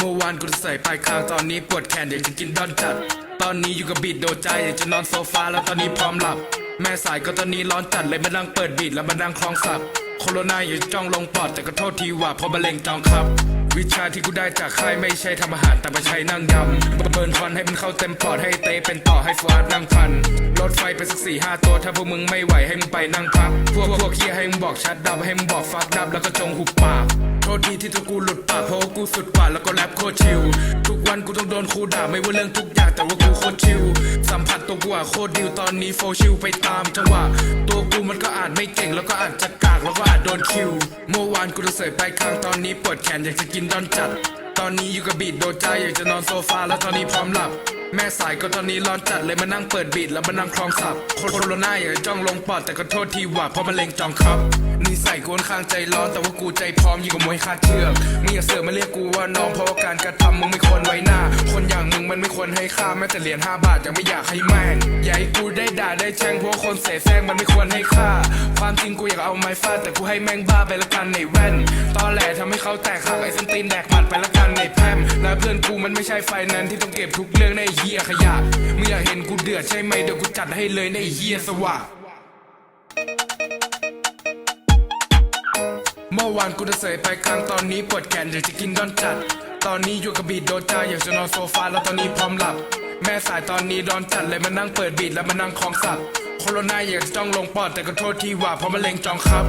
เมื่อวานกูใส่ปลายคางตอนนี้ปวดแขนอยากจะกินดอนจัด ตอนนี้อยู่กับบีดโดใจอยากจะนอนโซฟาแล้วตอนนี้พร้อมหลับ แม่สายก็ตอนนี้ร้อนจัดเลยมานั่งเปิดบีดแล้วมานั่งคล้องสับ โคโรนาอยู่จ้องลงปอดแต่ก็โทษทีว่าเพราะมะเร็งจองครับ วิชาที่กูได้จากค่ายไม่ใช่ทำอาหารแต่มาใช้นั่งยำเบิร์นควันให้มันเข้าเต็มปอดให้เตเป็นต่อให้ฟาดนั่งพันรถไฟไปสักสี่ห้าตัวถ้าพวกมึงไม่ไหวให้มึงไปนั่งพัก พวกพวกเฮียให้มึงบอกชัดดับให้มึงบอกฟักดับแล้วก็จงหุบปากโทษทีที่ตัวกูหลุดปากเพราะกูสุดกว่าแล้วก็แรปโคตรชิลทุกวันกูต้องโดนครูด่าไม่ว่าเรื่องทุกอย่างแต่ว่ากูโคตรชิล สัมผัสตัวกูอะโคตรดิวตอนนี้โฟชิลไปตามจังหวะตัวกูมันก็อ่านไม่เก่งแล้วก็อ่านจะกากแล้วก็อ่านโดนคิว เมื่อวานกูจะเสยไปข้างตอนนี้ปวดแขนอยากจะกินดอนจัด ตอนนี้อยู่กับบีดโดดใจอยากจะนอนโซฟาแล้วตอนนี้พร้อมหลับ แม่สายก็ตอนนี้ร้อนจัดเลยมานั่งเปิดบีดแล้วมานั่งคลองสับโคโรนาอยากจ้องลงปอดแต่ก็โทษทีว่าเพราะมะเร็งจองครับนิสัยกูค่อนข้างใจร้อนแต่ว่ากูใจพร้อมยิ่งกว่ามวยคาดเชือกมึงอย่าเสือกมาเรียกกูว่าน้องเพราะว่าการกระทำมึงไม่ควรไว้หน้า คนอย่างมึงมันไม่ควรให้ค่าแม้แต่เหรียญ5บาทยังไม่อยากให้แม่งอย่าให้กูได้ด่าได้แช่งเพราะว่าคนเสแสร้งมันไม่ควรให้ค่า ความจริงกูอยากเอาไม้ฟาดแต่กูให้แม่งบ้าไปละกันในแว่นตอนแหล ให้เขาแตกหักไอ้ส้นตีนแดกหมัดไปละกันในแพมและเพื่อนกูมันไม่ใช่ไฟนั้นที่ต้องเก็บทุกเรื่องในเฮียขยะมึงอยากเห็นกูเดือดใช่ไหมเดี๋ยวกูจัดให้เลยในเฮียสวะเมื่อวานกูจะเสยไปกลางตอนนี้ปวดแขนอยากจะกินดอนจัด ตอนนี้อยู่กับบีดโดจาอยากจะนอนโซฟาแล้วตอนนี้พร้อมหลับ แม่สายตอนนี้ดอนจัดเลยมานั่งเปิดบีดแล้วมานั่งคลองสับโคโรนาอยากจะจ้องลงปอดแต่ก็โทษที่ว่าเพราะมะเร็งจองครับ